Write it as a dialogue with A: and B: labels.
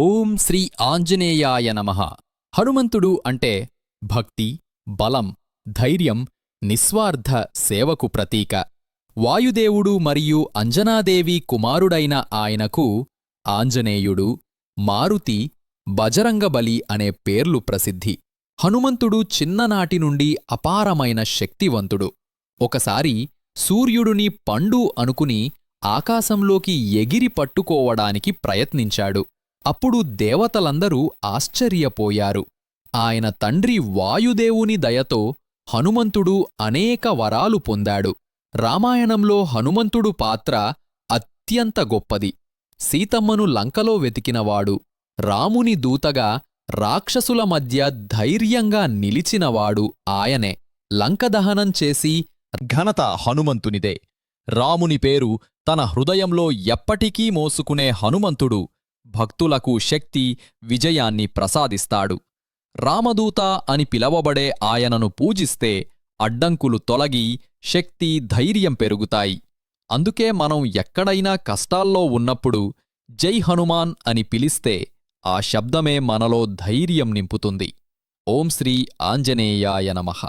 A: ఓం శ్రీ ఆంజనేయాయ నమః. హనుమంతుడు అంటే భక్తి బలం ధైర్యం నిస్వార్థ సేవకు ప్రతీక. వాయుదేవుడు మరియు అంజనాదేవి కుమారుడైన ఆయనకు ఆంజనేయుడు మారుతి బజరంగబలి అనే పేర్లు ప్రసిద్ధి. హనుమంతుడు చిన్ననాటి నుండి అపారమైన శక్తివంతుడు. ఒకసారి సూర్యుడుని పండు అనుకుని ఆకాశంలోకి ఎగిరి పట్టుకోవడానికి ప్రయత్నించాడు. అప్పుడు దేవతలందరూ ఆశ్చర్యపోయారు. ఆయన తండ్రి వాయుదేవుని దయతో హనుమంతుడు అనేక వరాలు పొందాడు. రామాయణంలో హనుమంతుడు పాత్ర అత్యంత గొప్పది. సీతమ్మను లంకలో వెతికినవాడు. రాముని దూతగా రాక్షసుల మధ్య ధైర్యంగా నిలిచినవాడు ఆయనే. లంకదహనం చేసి
B: ఘనత హనుమంతునిదే. రాముని పేరు తన హృదయంలో ఎప్పటికీ మోసుకునే హనుమంతుడు భక్తులకు శక్తి విజయాన్ని ప్రసాదిస్తాడు. రామదూత అని పిలవబడే ఆయనను పూజిస్తే అడ్డంకులు తొలగి శక్తి ధైర్యం పెరుగుతాయి. అందుకే మనం ఎక్కడైనా కష్టాల్లో ఉన్నప్పుడు జై హనుమాన్ అని పిలిస్తే ఆ శబ్దమే మనలో ధైర్యం నింపుతుంది. ఓం శ్రీ ఆంజనేయాయ నమః.